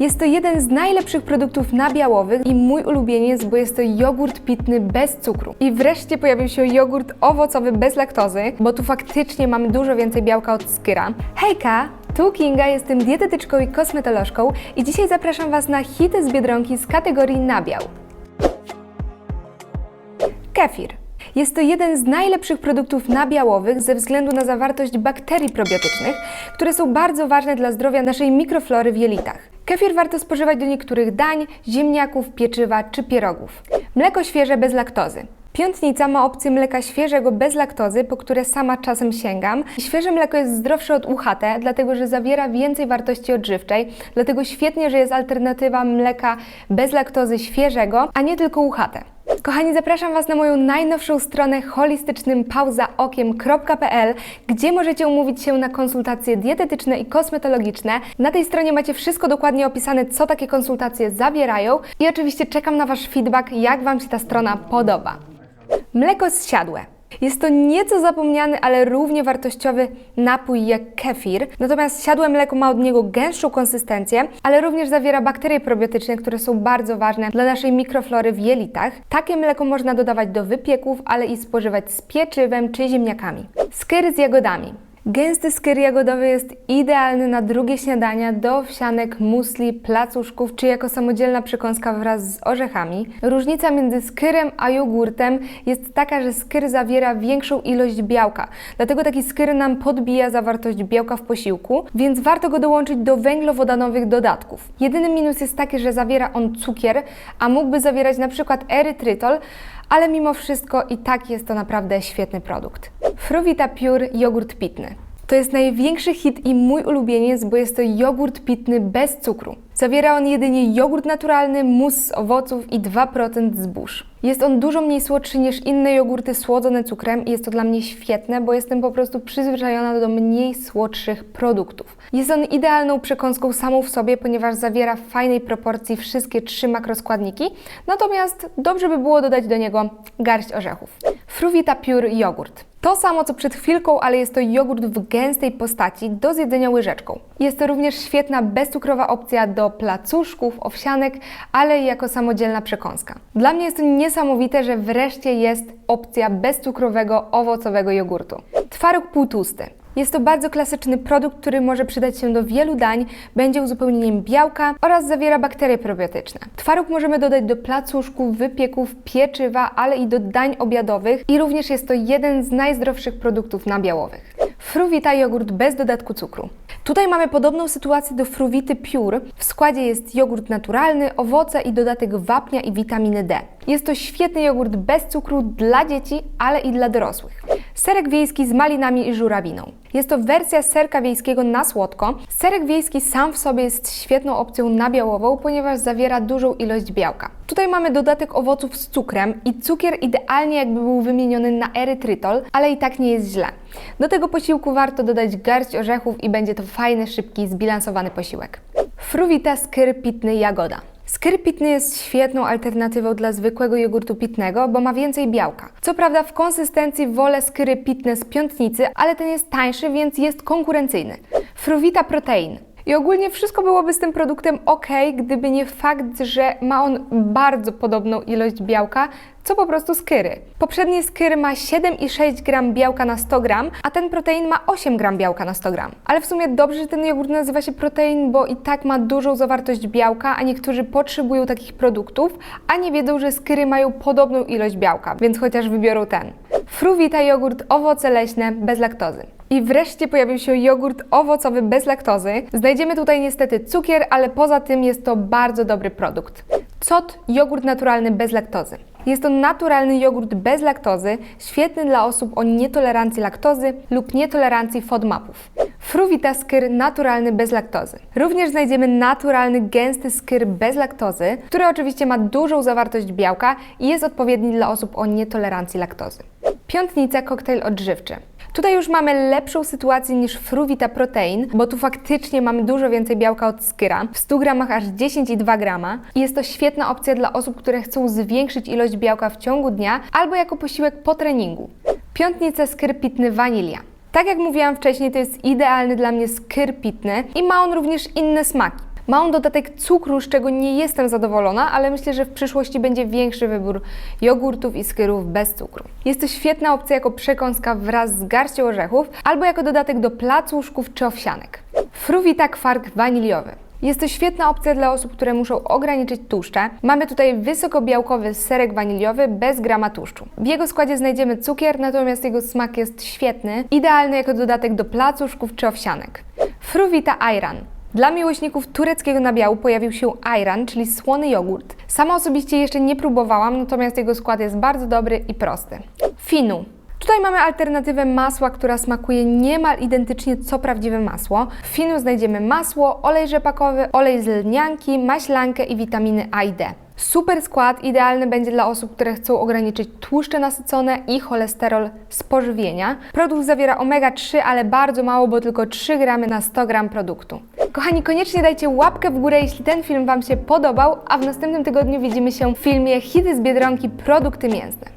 Jest to jeden z najlepszych produktów nabiałowych i mój ulubieniec, bo jest to jogurt pitny bez cukru. I wreszcie pojawił się jogurt owocowy bez laktozy, bo tu faktycznie mamy dużo więcej białka od skyra. Hejka! Tu Kinga, jestem dietetyczką i kosmetolożką i dzisiaj zapraszam Was na hity z Biedronki z kategorii nabiał. Kefir. Jest to jeden z najlepszych produktów nabiałowych ze względu na zawartość bakterii probiotycznych, które są bardzo ważne dla zdrowia naszej mikroflory w jelitach. Kefir warto spożywać do niektórych dań, ziemniaków, pieczywa czy pierogów. Mleko świeże bez laktozy. Piątnica ma opcję mleka świeżego bez laktozy, po które sama czasem sięgam. Świeże mleko jest zdrowsze od UHT, dlatego że zawiera więcej wartości odżywczej, dlatego świetnie, że jest alternatywa mleka bez laktozy świeżego, a nie tylko UHT. Kochani, zapraszam Was na moją najnowszą stronę holistycznympauzaokiem.pl, gdzie możecie umówić się na konsultacje dietetyczne i kosmetologiczne. Na tej stronie macie wszystko dokładnie opisane, co takie konsultacje zawierają i oczywiście czekam na Wasz feedback, jak Wam się ta strona podoba. Mleko zsiadłe. Jest to nieco zapomniany, ale równie wartościowy napój jak kefir. Natomiast siadłe mleko ma od niego gęstszą konsystencję, ale również zawiera bakterie probiotyczne, które są bardzo ważne dla naszej mikroflory w jelitach. Takie mleko można dodawać do wypieków, ale i spożywać z pieczywem czy ziemniakami. Skyr z jagodami. Gęsty skyr jagodowy jest idealny na drugie śniadania do owsianek, musli, placuszków czy jako samodzielna przekąska wraz z orzechami. Różnica między skyrem a jogurtem jest taka, że skyr zawiera większą ilość białka, dlatego taki skyr nam podbija zawartość białka w posiłku, więc warto go dołączyć do węglowodanowych dodatków. Jedyny minus jest taki, że zawiera on cukier, a mógłby zawierać na przykład erytrytol, ale mimo wszystko i tak jest to naprawdę świetny produkt. Fruwita Pure jogurt pitny. To jest największy hit i mój ulubieniec, bo jest to jogurt pitny bez cukru. Zawiera on jedynie jogurt naturalny, mus z owoców i 2% zbóż. Jest on dużo mniej słodszy niż inne jogurty słodzone cukrem i jest to dla mnie świetne, bo jestem po prostu przyzwyczajona do mniej słodszych produktów. Jest on idealną przekąską samą w sobie, ponieważ zawiera w fajnej proporcji wszystkie trzy makroskładniki, natomiast dobrze by było dodać do niego garść orzechów. Fruwita Pure jogurt. To samo co przed chwilką, ale jest to jogurt w gęstej postaci do zjedzenia łyżeczką. Jest to również świetna bezcukrowa opcja do placuszków, owsianek, ale i jako samodzielna przekąska. Dla mnie jest to niesamowite, że wreszcie jest opcja bezcukrowego, owocowego jogurtu. Twaróg półtłusty. Jest to bardzo klasyczny produkt, który może przydać się do wielu dań, będzie uzupełnieniem białka oraz zawiera bakterie probiotyczne. Twaróg możemy dodać do placuszków, wypieków, pieczywa, ale i do dań obiadowych i również jest to jeden z najzdrowszych produktów nabiałowych. Fruwita jogurt bez dodatku cukru. Tutaj mamy podobną sytuację do fruwity Pure. W składzie jest jogurt naturalny, owoce i dodatek wapnia i witaminy D. Jest to świetny jogurt bez cukru dla dzieci, ale i dla dorosłych. Serek wiejski z malinami i żurawiną. Jest to wersja serka wiejskiego na słodko. Serek wiejski sam w sobie jest świetną opcją nabiałową, ponieważ zawiera dużą ilość białka. Tutaj mamy dodatek owoców z cukrem i cukier idealnie jakby był wymieniony na erytrytol, ale i tak nie jest źle. Do tego posiłku warto dodać garść orzechów i będzie to fajny, szybki, zbilansowany posiłek. Fruwita skyr pitny jagoda. Skyr pitny jest świetną alternatywą dla zwykłego jogurtu pitnego, bo ma więcej białka. Co prawda w konsystencji wolę skyry pitne z piątnicy, ale ten jest tańszy, więc jest konkurencyjny. Fruwita protein. I ogólnie wszystko byłoby z tym produktem ok, gdyby nie fakt, że ma on bardzo podobną ilość białka, co po prostu skyry. Poprzedni skyr ma 7,6 gram białka na 100 gram, a ten protein ma 8 gram białka na 100 gram. Ale w sumie dobrze, że ten jogurt nazywa się protein, bo i tak ma dużą zawartość białka, a niektórzy potrzebują takich produktów, a nie wiedzą, że skyry mają podobną ilość białka, więc chociaż wybiorą ten. Fruwita jogurt owoce leśne bez laktozy. I wreszcie pojawił się jogurt owocowy bez laktozy. Znajdziemy tutaj niestety cukier, ale poza tym jest to bardzo dobry produkt. COT jogurt naturalny bez laktozy. Jest to naturalny jogurt bez laktozy, świetny dla osób o nietolerancji laktozy lub nietolerancji FODMAPów. Fruwita skyr naturalny bez laktozy. Również znajdziemy naturalny gęsty skyr bez laktozy, który oczywiście ma dużą zawartość białka i jest odpowiedni dla osób o nietolerancji laktozy. Piątnica koktajl odżywczy. Tutaj już mamy lepszą sytuację niż Fruwita Protein, bo tu faktycznie mamy dużo więcej białka od skyra, w 100 gramach aż 10,2 grama i jest to świetna opcja dla osób, które chcą zwiększyć ilość białka w ciągu dnia albo jako posiłek po treningu. Piątnica skyr pitny wanilia. Tak jak mówiłam wcześniej, to jest idealny dla mnie skyr pitny i ma on również inne smaki. Ma on dodatek cukru, z czego nie jestem zadowolona, ale myślę, że w przyszłości będzie większy wybór jogurtów i skyrów bez cukru. Jest to świetna opcja jako przekąska wraz z garścią orzechów albo jako dodatek do placuszków czy owsianek. Fruwita kwark waniliowy. Jest to świetna opcja dla osób, które muszą ograniczyć tłuszcze. Mamy tutaj wysokobiałkowy serek waniliowy bez grama tłuszczu. W jego składzie znajdziemy cukier, natomiast jego smak jest świetny, idealny jako dodatek do placuszków czy owsianek. Fruwita ayran. Dla miłośników tureckiego nabiału pojawił się ayran, czyli słony jogurt. Sama osobiście jeszcze nie próbowałam, natomiast jego skład jest bardzo dobry i prosty. Finu. Tutaj mamy alternatywę masła, która smakuje niemal identycznie co prawdziwe masło. W finu znajdziemy masło, olej rzepakowy, olej z lnianki, maślankę i witaminy A i D. Super skład, idealny będzie dla osób, które chcą ograniczyć tłuszcze nasycone i cholesterol z pożywienia. Produkt zawiera omega-3, ale bardzo mało, bo tylko 3 gramy na 100 gram produktu. Kochani, koniecznie dajcie łapkę w górę, jeśli ten film Wam się podobał, a w następnym tygodniu widzimy się w filmie Hity z Biedronki Produkty Mięsne.